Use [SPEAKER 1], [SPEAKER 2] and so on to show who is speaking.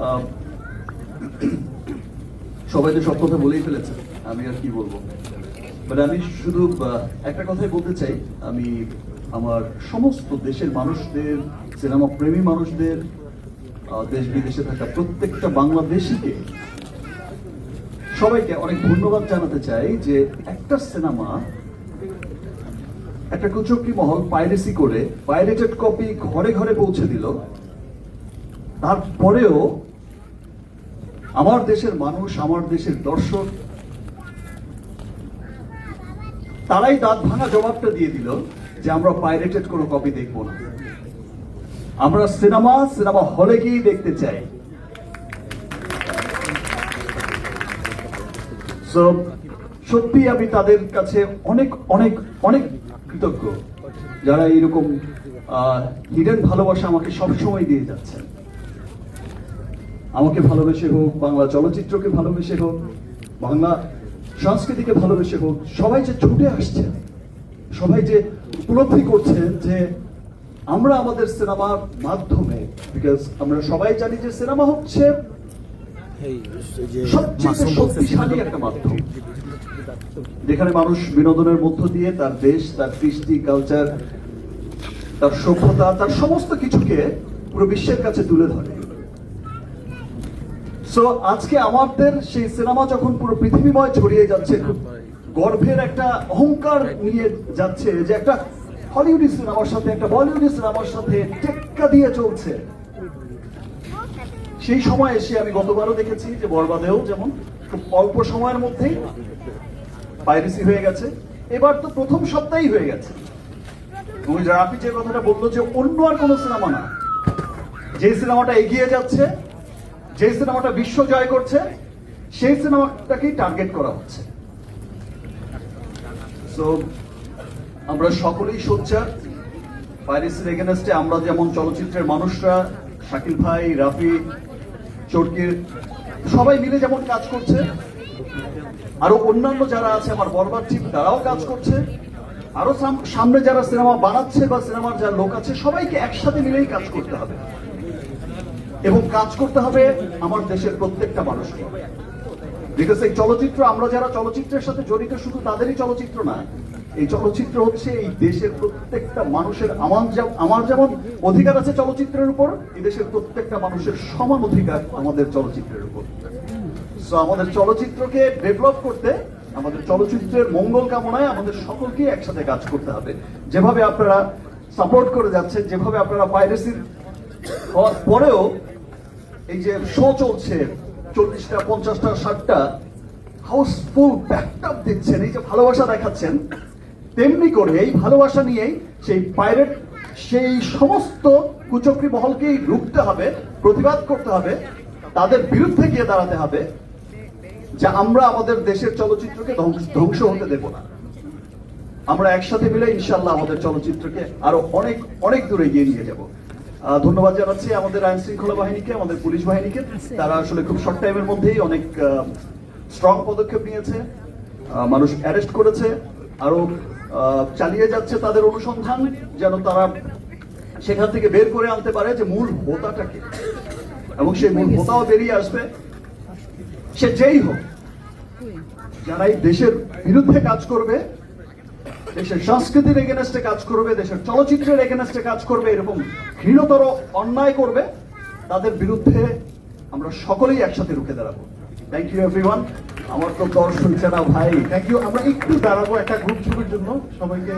[SPEAKER 1] আহ, সবাই তো সব কথা বলেই ফেলেছে আমি আর কি বলব? বাট আমি শুধু একটা কথাই বলতে চাই আমি আমার সমস্ত দেশের মানুষদের সিনেমা প্রেমী মানুষদের দেশ বিদেশে থাকা প্রত্যেকটা বাংলাদেশিকে সবাইকে অনেক ধন্যবাদ জানাতে চাই যে একটা সিনেমা একটা কুচক্রি মহল পাইরেসি করে পাইরেটেড কপি ঘরে ঘরে পৌঁছে দিল। তারপরেও আমার দেশের মানুষ, আমার দেশের দর্শক, তারাই দাঁত ভাঙা জবাবটা দিয়ে দিল যে আমরা পাইরেটেড কোনো কপি দেখব না। আমরা সিনেমা সিনেমা হলে গিয়েই দেখতে চাই। সত্যি আমি তাদের কাছে অনেক অনেক অনেক কৃতজ্ঞ। যারা এইরকম হিডেন ভালোবাসা আমাকে সবসময় দিয়ে যাচ্ছেন। আমাকে ভালোবেসে হোক, বাংলা চলচ্চিত্রকে ভালোবেসে হোক, বাংলা সংস্কৃতিকে ভালোবেসে হোক, সবাই যে ছুটে আসছেন, সবাই যে উপলব্ধি করছেন যে আমরা আমাদের সিনেমার মাধ্যমে বিকজ আমরা সবাই জানি যে সিনেমা হচ্ছে মাধ্যম। যেখানে মানুষ বিনোদনের মধ্য দিয়ে তার দেশ তার কৃষ্টি কালচার তার সভ্যতা তার সমস্ত কিছুকে পুরো বিশ্বের কাছে তুলে ধরে। সো আজকে আমাদের সেই সিনেমা যখন পুরো পৃথিবীময় ছড়িয়ে যাচ্ছে গর্ভের একটা অহংকার নিয়ে যাচ্ছে যে একটা হলিউডি সিনেমার সাথে একটা বলিউডি সিনেমার সাথে টেক্কা দিয়ে চলছে। সেই সময় এসে আমি গতবারও দেখেছি যে বরবাদেও যেমন খুব অল্প সময়ের মধ্যেই পাইরেসি হয়ে গেছে। এবার তো প্রথম সপ্তাহেই হয়ে গেছে। ওই রাফি যে কথাটা বলল যে অন্য আর কোনো সিনেমা না, যে সিনেমাটা এগিয়ে যাচ্ছে, যে সিনেমাটা বিশ্ব জয় করছে, সেই সিনেমাটাকেই টার্গেট করা হচ্ছে। সো আমরা সকলেই সোচ্চার। পাইরেসির এগেনস্টে আমরা যেমন চলচ্চিত্রের মানুষরা, শাকিল ভাই, রাফি চরকির সবাই মিলে যেমন কাজ করছে, আরও অন্যান্য যারা আছে, আমার বরবাদ টিম তারাও কাজ করছে। আরও সামনে যারা সিনেমা বানাচ্ছে বা সিনেমার যারা লোক আছে, সবাইকে একসাথে মিলেই কাজ করতে হবে। এবং কাজ করতে হবে আমার দেশের প্রত্যেকটা মানুষকে। বিকজ এই চলচ্চিত্র, আমরা যারা চলচ্চিত্রের সাথে জড়িত, শুধু তাদেরই চলচ্চিত্র না এই চলচ্চিত্র হচ্ছে এই দেশের প্রত্যেকটা মানুষের আমার যেমন আমার যেমন অধিকার আছে চলচ্চিত্রের উপর, এই দেশের প্রত্যেকটা মানুষের সমান অধিকার আমাদের চলচ্চিত্রের উপর। সো আমাদের চলচ্চিত্রকে ডেভেলপ করতে, আমাদের চলচ্চিত্রের মঙ্গল কামনায় আমাদের সকলকে একসাথে কাজ করতে হবে। যেভাবে আপনারা সাপোর্ট করে যাচ্ছেন, যেভাবে আপনারা পাইরেসির হওয়ার পরেও এই যে শো চলছে, চল্লিশটা, পঞ্চাশটা, ষাটটা হাউসফুল ব্যাকআপ দিচ্ছেন এই যে ভালোবাসা দেখাচ্ছেন তেমনি করে এই ভালোবাসা নিয়েই সেই পাইরেট, সেই সমস্ত কুচক্রি মহলকেই রুখতে হবে, প্রতিবাদ করতে হবে, তাদের বিরুদ্ধে গিয়ে দাঁড়াতে হবে, যে আমরা আমাদের দেশের চলচ্চিত্রকে ধ্বংস- হতে দেব না। আমরা একসাথে মিলে ইনশাল্লাহ আমাদের চলচ্চিত্রকে আরও অনেক অনেক দূরে এগিয়ে নিয়ে যাব। ধন্যবাদ জানাচ্ছি আমাদের আইন শৃঙ্খলা বাহিনীকে, আমাদের পুলিশ বাহিনীকে। তারা আসলে খুব শর্ট টাইমের মধ্যেই অনেক স্ট্রং পদক্ষেপ নিয়েছে। মানুষ অ্যারেস্ট করেছে। আরও চালিয়ে যাচ্ছে তাদের অনুসন্ধান, যেন তারা সেখান থেকে বের করে আনতে পারে যে মূল হোতাটাকে এবং সেই মূল হোতাও বেরিয়ে আসবে। সে যেই হোক যারা দেশের বিরুদ্ধে কাজ করবে, দেশের সংস্কৃতির এগেনস্টে কাজ করবে, দেশের চলচ্চিত্রের এগেনস্টে কাজ করবে, এরকম ঘৃণতর অন্যায় করবে, তাদের বিরুদ্ধে আমরা সকলেই একসাথে রুখে দাঁড়াবো। থ্যাংক ইউ এভরিওয়ান আমার তো দর্শন না ভাই।
[SPEAKER 2] থ্যাংক ইউ আমরা একটু দাঁড়াবো একটা গ্রুপ ছবির জন্য। সবাইকে